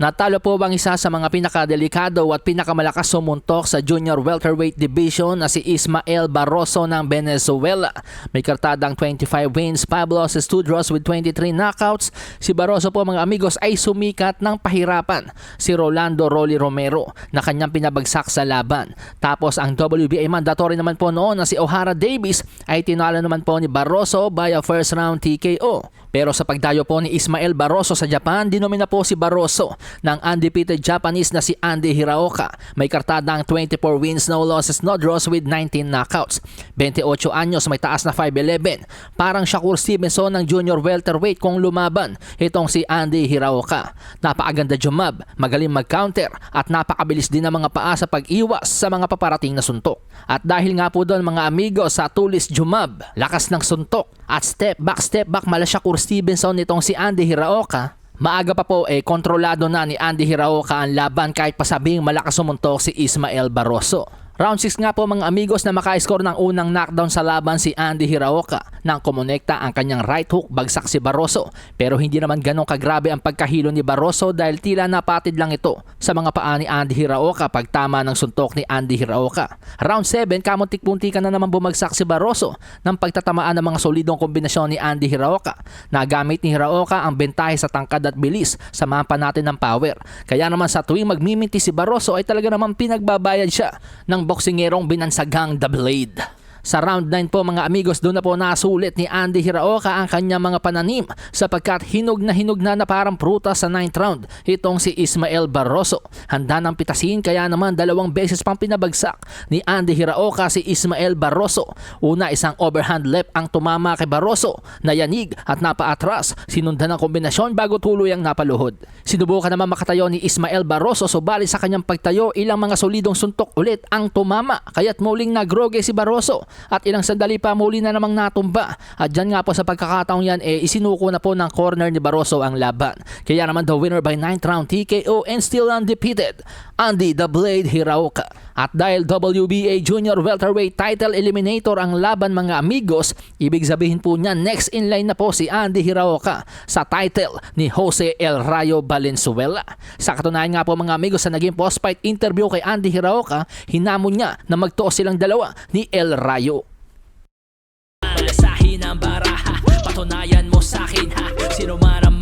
Natalo po bang isa sa mga pinakadelikado at pinakamalakas sumuntok sa junior welterweight division na si Ismael Barroso ng Venezuela. May kartadang 25 wins, 5 losses, 2 draws with 23 knockouts. Si Barroso po mga amigos ay sumikat ng pahirapan. Si Rolando Rolly Romero na kanyang pinabagsak sa laban. Tapos ang WBA mandatory naman po noon na si O'Hara Davis ay tinalo naman po ni Barroso by a first round TKO. Pero sa pagdayo po ni Ismael Barroso sa Japan, dinomina po si Barroso ng undefeated Japanese na si Andy Hiraoka. May kartadang 24 wins, no losses, no draws with 19 knockouts. 28 anyos, may taas na 5'11". Parang Shakur Stevenson ng junior welterweight kung lumaban. Itong si Andy Hiraoka. Napakaganda jumab, magaling mag-counter at napakabilis din ng mga paa sa pag-iwas sa mga paparating na suntok. At dahil nga po doon mga amigo sa tulis jumab, lakas ng suntok at step back step back mala Shakur Stevenson nitong si Andy Hiraoka, Maaga pa po eh kontrolado na ni Andy Hiraoka ang laban kahit pasabing malakas sumuntok si Ismael Barroso. Round 6 nga po mga amigos na maka-score ng unang knockdown sa laban si Andy Hiraoka nang kumonekta ang kanyang right hook bagsak si Barroso. Pero hindi naman ganong kagrabe ang pagkahilo ni Barroso dahil tila napatid lang ito sa mga paa ni Andy Hiraoka pag tama ng suntok ni Andy Hiraoka. Round 7 kamuntik-puntikan na naman bumagsak si Barroso ng pagtatamaan ng mga solidong kombinasyon ni Andy Hiraoka. Nagamit ni Hiraoka ang bentahe sa tangkad at bilis sa mapa natin ng power. Kaya naman sa tuwing magmiminti si Barroso ay talaga naman pinagbabayad siya ng boksingerong binansagang The Blade. Sa round 9 po mga amigos doon na po nasulit ni Andy Hiraoka ang kanyang mga pananim sapagkat hinog na hinog na na parang prutas sa 9th round itong si Ismael Barroso. Handa ng pitasin kaya naman dalawang beses pang pinabagsak ni Andy Hiraoka si Ismael Barroso. Una isang overhand left ang tumama kay Barroso na yanig at napaatras sinundan ng kombinasyon bago tuluyang napaluhod. Sinubukan naman makatayo ni Ismael Barroso subalit sa kanyang pagtayo ilang mga solidong suntok ulit ang tumama kaya't muling nagroge si Barroso at ilang sandali pa muli na namang natumba. At dyan nga po sa pagkakataong yan, eh, isinuko na po ng corner ni Barroso ang laban. Kaya naman the winner by 9th round TKO and still undefeated, Andy the Blade Hiraoka. At dahil WBA Junior Welterweight Title Eliminator ang laban mga amigos, ibig sabihin po niya next in line na po si Andy Hiraoka sa title ni Jose El Rayo Valenzuela. Sa katunayan nga po mga amigos sa naging post-fight interview kay Andy Hiraoka, hinamon niya na magtuos silang dalawa ni El Rayo. Malasahin ang baraha Patunayan mo sa akin ha Sino man ang